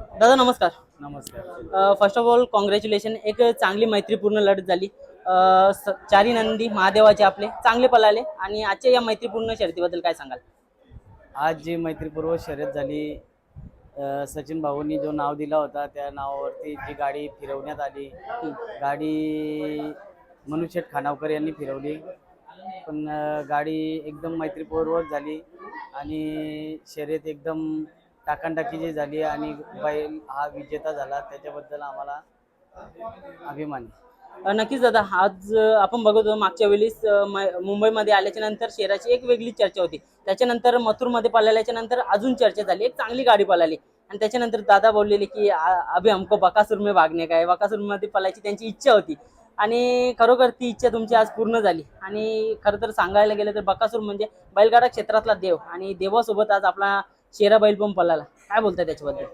दादा नमस्कार. नमस्कार. फर्स्ट ऑफ ऑल कॉंग्रॅच्युलेशन एक चांगली मैत्रीपूर्ण लढत झाली. अ, स- चारी नंदी महादेवाचे आपले चांगले पळाले आणि आजच्या या मैत्रीपूर्ण शर्यतीबद्दल काय सांगाल? आज जी मैत्रीपूर्व शर्यत झाली अ, सचिन भाऊंनी जो नाव दिला होता त्या नावावरती जी गाडी फिरवण्यात आली. गाडी मनुष्य खानावकर यांनी फिरवली. पण अ, गाडी एकदम मैत्रीपूर्वक झाली. आणि शर्यत एकदम टाकांटाकीची झाली आणि बैल हा विजेता झाला त्याच्याबद्दल आम्हाला अभिमान आहे. अ, नक्कीच दादा आज अ, आपण बघत होतो मागच्या वेळेस अ, मुंबईमध्ये आल्याच्यानंतर शेराची एक वेगळी चर्चा होती. त्याच्यानंतर मथुरमध्ये पळाल्याच्या नंतर अजून चर्चा झाली एक चांगली गाडी पळाली. आणि त्याच्यानंतर दादा बोललेले की आ- अभि हमको बकासूर में भागणे काय? बकासूरमध्ये पळायची त्यांची इच्छा होती. आणि खरोखर ती इच्छा तुमची आज पूर्ण झाली. आणि खरं तर सांगायला गेलं तर बकासूर म्हणजे बैलगाडा क्षेत्रातला देव आणि देवासोबत आज आपला शेरा बैल पण पलाला काय बोलताय त्याच्याबद्दल?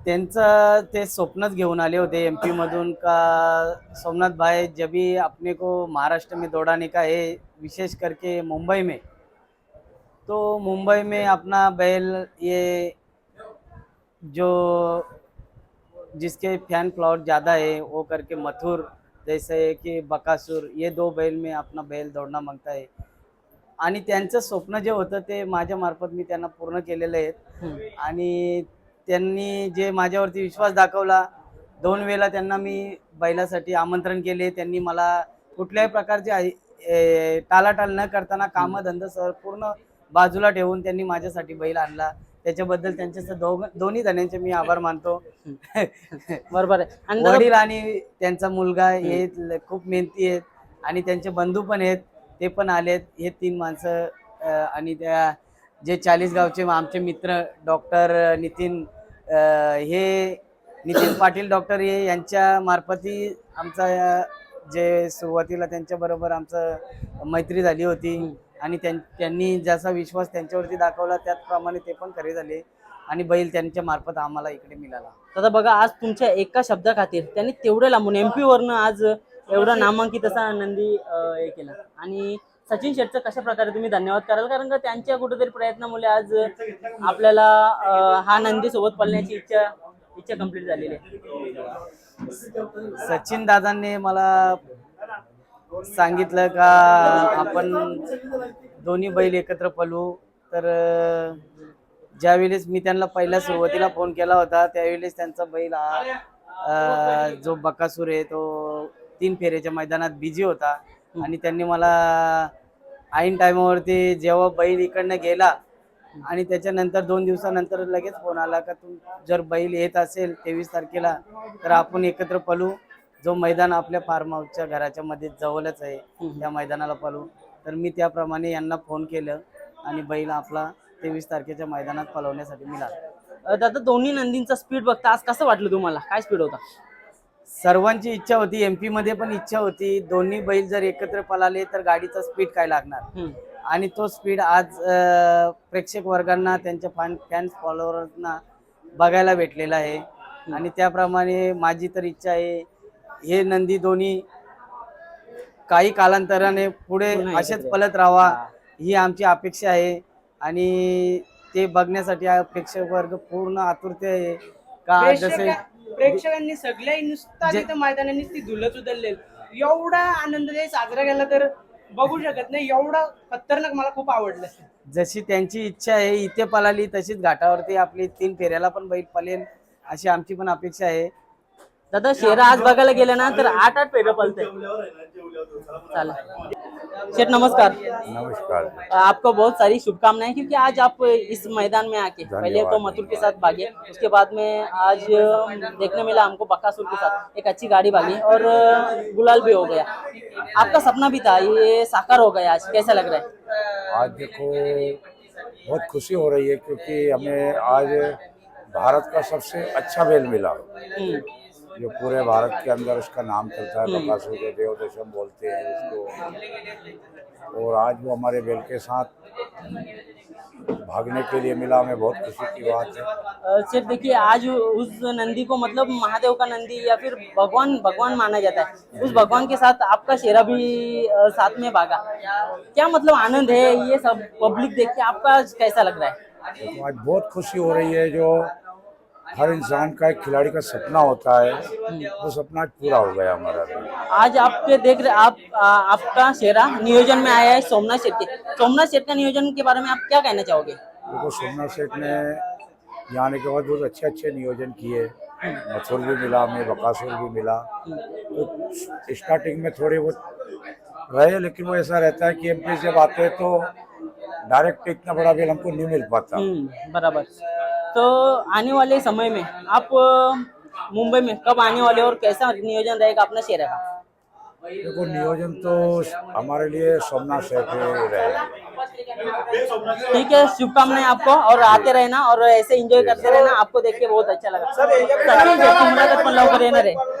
त्यांचं ते स्वप्नच घेऊन आले होते एम मधून का सोमनाथ भाई जब भी अपने को महाराष्ट्र में दौड़ाने का है विशेष करके मुंबई में। तो मुंबई में अपना बैल ये जो जिसके फैन प्लॉट ज़्यादा है वो करके मथुर जैसे कि बकासूर ये दो बैल में अपना बैल दौड़ना मांगता है। आणि त्यांचं स्वप्न जे होतं ते माझ्या मार्फत मी त्यांना पूर्ण केलेलं आहे. आणि त्यांनी जे माझ्यावरती विश्वास दाखवला दोन वेळेला त्यांना मी बैलासाठी आमंत्रण केले. त्यांनी मला कुठल्याही प्रकारचे टालाटाल न करताना कामधंदा सर पूर्ण बाजूला ठेवून त्यांनी माझ्यासाठी बैल आणला. त्याच्याबद्दल त्यांचे दोन्ही जणांचे मी आभार मानतो. बरोबर आहे. वडील आणि त्यांचा मुलगा हे खूप मेहनती आहेत आणि त्यांचे बंधू पण आहेत. ते पण आलेत. हे तीन माणसं आणि त्या जे चाळीस गावचे आमचे मित्र डॉक्टर नितीन हे नितीन पाटील डॉक्टर हे यांच्यामार्फतही आमचा जे सुरुवातीला त्यांच्याबरोबर आमचं मैत्री झाली होती. आणि त्यां- त्यांनी जसा विश्वास त्यांच्यावरती दाखवला त्याचप्रमाणे ते पण खरे झाले. आणि बैल त्यांच्या मार्फत आम्हाला इकडे मिळाला. तर बघा आज तुमच्या एका शब्दाखातीर त्यांनी तेवढं लांबून एम पीवरनं आज एवढा नामांकित असा नंदी हे केला. आणि सचिन शेटचं कशा प्रकारे तुम्ही धन्यवाद कराल? कारण का त्यांच्या कुठेतरी प्रयत्नामुळे आज आपल्याला हा नंदी सोबत पळण्याची इच्छा इच्छा कंप्लीट झालेली आहे. सचिन दादांनी मला सांगितलं का आपण दोन्ही बैल एकत्र पळू. तर ज्यावेळेस मी त्यांना पहिल्या सुरुवातीला फोन केला होता त्यावेळेस त्यांचा बैल हा जो बकासूर आहे तो तीन फेऱ्याच्या मैदानात बिझी होता. आणि त्यांनी मला ऐन टायमावरती जेव्हा बैल इकडनं गेला आणि त्याच्यानंतर दोन दिवसानंतर लगेच फोन आला का तू जर बैल येत असेल तेवीस तारखेला तर आपण एकत्र पळू. जो मैदान आपल्या फार्म हाऊसच्या घराच्या मध्ये जवळच आहे त्या मैदानाला पळू. तर मी त्याप्रमाणे यांना फोन केलं आणि बैल आपला तेवीस तारखेच्या मैदानात पळवण्यासाठी मिळाला. दादा दोन्ही नंदींचा स्पीड बघता आज कसं वाटलं तुम्हाला? काय स्पीड होता? सर्वांची इच्छा होती एमपी मध्ये पण इच्छा होती. दोन्ही बैल जर एकत्र पळाले तर गाडीचा स्पीड काय लागणार. आणि तो स्पीड आज अं, प्रेक्षक वर्गांना त्यांच्या फॅन फॅन्स फॉलोअर्सना बघायला भेटलेला आहे. आणि त्याप्रमाणे माझी तर इच्छा आहे हे नंदी दोन्ही काही कालांतराने पुढे पुन्हा असेच एकत्र. पलत राहावा ही. आमची अपेक्षा आहे. आणि ते बघण्यासाठी हा प्रेक्षक वर्ग पूर्ण आतुरते आहे. का जसे प्रेक्षकांनी सगळ्या नुसता तिथं मैदानांनी ती धुलत उधळले एवढा आनंद साजरा केला तर बघू शकत नाही. एवढा खतरनाक मला खूप आवडलं. जशी त्यांची इच्छा आहे इथे पळाली तशीच घाटावरती आपली तीन फेऱ्याला पण बैल पळेल अशी आमची पण अपेक्षा आहे. दादा शेरा आज बघायला गेलं ना तर आठ आठ पलते चालेल शेठ नमस्कार। नमस्कार। आपको बहुत सारी शुभकामनाएँ क्योंकि आज आप इस मैदान में आके पहले तो मथुर के साथ भागे उसके बाद में आज देखने मिला हमको बकासुर के साथ एक अच्छी गाड़ी भागी और गुलाल भी हो गया। आपका सपना भी था ये साकार हो गया आज कैसा लग रहा है? आज देखो बहुत खुशी हो रही है क्योंकि हमें आज भारत का सबसे अच्छा बेल मिला। हम्म, जो पूरे भारत के अंदर उसका नाम चलता है बकासुर के देव देशम बोलते हैं उसको। और आज वो हमारे बेल के साथ भागने के लिए मिला हमें बहुत खुशी की बात है। सेठ देखिए आज उस नंदी को मतलब महादेव का नंदी या फिर भगवान भगवान माना जाता है। उस भगवान के साथ आपका शेरा भी साथ में भागा। क्या मतलब आनंद है ये सब पब्लिक देख के? आपका आज कैसा लग रहा है? देखो आज बहुत खुशी हो रही है जो हर इंसान का एक खिलाड़ी का सपना होता है वो सपना पूरा हो गया हमारा आज आपके देख रहे आप आ, आपका शेरा नियोजन में आया है सोमनाथ शेठ के। सोमनाथ शेठ का नियोजन के बारे में आप क्या कहना चाहोगे? देखो सोमनाथ सेठ ने यहाँ आने के बाद बहुत अच्छे अच्छे नियोजन किए। मथुर भी मिला हमें बकासुर भी मिला। तो स्टार्टिंग में थोड़े बहुत रहे लेकिन वो ऐसा रहता है कि एम जब आते हैं तो डायरेक्ट इतना बड़ा बिल हमको नहीं मिल पाता। हम्म, बराबर। तो आने वाले समय में आप मुंबई में कब आने वाले हो और कैसा नियोजन रहेगा अपना शेरा का? देखो नियोजन तो हमारे लिए सोमनाथ ही रहेगा। ठीक है शुभकामनाएं आपको और आते रहना और ऐसे एंजॉय करते रहना आपको देख के बहुत अच्छा लगा। सर मुलाकात पण लवकर येणार आहे